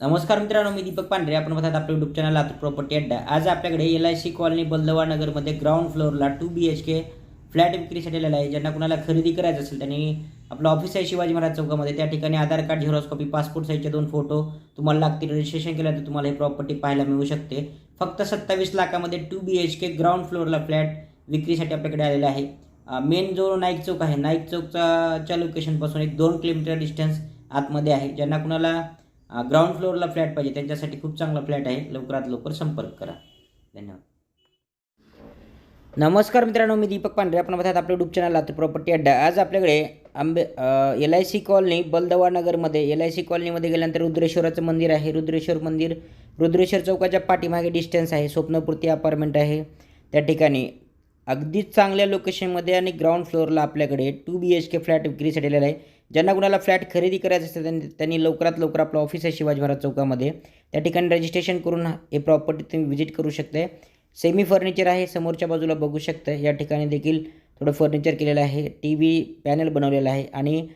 नमस्कार मित्रांनो मी दीपक पांढरे. आपण बघतात आपलं युट्यूब चॅनल लातूर प्रॉपर्टी अड्डा आज आपल्याकडे L I C colony Baldawa नगरमध्ये ग्राउंड फ्लोअरला two B H K flat विक्रीसाठी आलेला आहे. ज्यांना कुणाला खरेदी करायचं असेल त्यांनी आपलं ऑफिस आहे शिवाजी महाराज चौकामध्ये. त्या ठिकाणी Aadhaar card xerox copy passport साईजचे दोन फोटो तुम्हाला लागतील. रजिस्ट्रेशन केल्यानंतर तुम्हाला हे प्रॉपर्टी पाहायला मिळू शकते. फक्त सत्तावीस लाखामध्ये two B H K ground फ्लोअरला फ्लॅट विक्रीसाठी आपल्याकडे आलेला आहे. मेन जो नाईक चौक आहे नाईक चौकचा च्या लोकेशनपासून एक दोन किलोमीटर डिस्टन्स आतमध्ये आहे. ज्यांना कुणाला ग्राउंड फ्लोअरला फ्लॅट पाहिजे. त्यांच्यासाठी खूप चांगला फ्लॅट आहे. लवकरात लवकर संपर्क करा. धन्यवाद. नमस्कार मित्रांनो मी दीपक पांढरे. आपण बघतात आपल्या युट्यूब चॅनल लातूर प्रॉपर्टी अड्डा. आज आपल्याकडे Ambe L I C colony Baldawa नगरमध्ये एल आय सी कॉलनीमध्ये गेल्यानंतर रुद्रेश्वराचं मंदिर आहे. रुद्रेश्वर मंदिर रुद्रेश्वर चौकाच्या पाठीमागे डिस्टन्स आहे. स्वप्नपूर्ती अपार्टमेंट आहे. त्या ठिकाणी अगदीच चांगल्या लोकेशनमध्ये आणि ग्राउंड फ्लोअरला आपल्याकडे two B H K flat विक्रीसाठी आलेला आहे. ज्यांना कुणाला फ्लॅट खरेदी करायचं असेल त्यांनी त्यांनी लवकरात लवकर आपलं ऑफिस आहे शिवाजी महाराज चौकामध्ये. त्या ठिकाणी रजिस्ट्रेशन करून हे प्रॉपर्टी तुम्ही व्हिजिट करू शकता सेमी फर्निचर आहे समोरच्या बाजूला बघू शकता या ठिकाणी देखील थोडं फर्निचर केलेलं आहे टी व्ही पॅनल बनवलेलं आहे आणि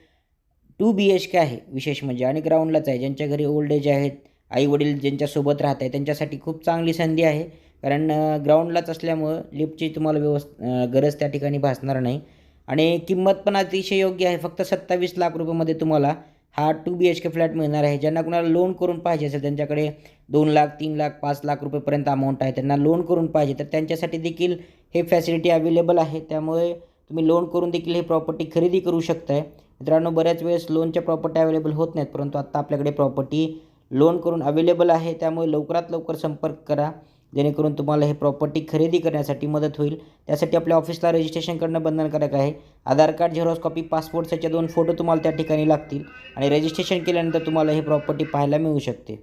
टू बी एच के आहे विशेष म्हणजे आणि ग्राउंडलाच आहे. ज्यांच्या घरी ओल्ड एज आहेत आई वडील ज्यांच्यासोबत राहत आहे त्यांच्यासाठी खूप चांगली संधी आहे. कारण ग्राउंडलाच असल्यामुळं लिफ्टची तुम्हाला व्यवस् गरज त्या ठिकाणी भासणार नाही. आणि किंमत पण अतिशय योग्य आहे. फक्त सत्तावीस लाख रुपयामध्ये तुम्हाला हा two B H K flat मिळणार आहे. ज्यांना कुणाला लोन करून पाहिजे असेल त्यांच्याकडे दोन लाख तीन लाख पाच लाख रुपयेपर्यंत अमाऊंट आहे. त्यांना लोन करून पाहिजे तर त्यांच्यासाठी देखील हे फॅसिलिटी अवेलेबल आहे. त्यामुळे तुम्ही लोन करून देखील हे प्रॉपर्टी खरेदी करू शकताय. मित्रांनो बऱ्याच वेळेस लोनच्या प्रॉपर्टी अवेलेबल होत नाहीत परंतु आत्ता आपल्याकडे प्रॉपर्टी लोन करून अवेलेबल आहे. त्यामुळे लवकरात लवकर संपर्क करा. जेणेकरून तुम्हाला हे प्रॉपर्टी खरेदी करण्यासाठी मदत होईल. त्यासाठी आपल्या ऑफिसला रजिस्ट्रेशन करणं बंधनकारक आहे. Aadhaar card xerox copy passport याच्या दोन फोटो तुम्हाला त्या ठिकाणी लागतील. आणि रजिस्ट्रेशन केल्यानंतर तुम्हाला हे प्रॉपर्टी पाहायला मिळू शकते.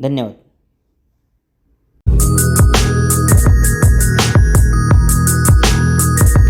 धन्यवाद.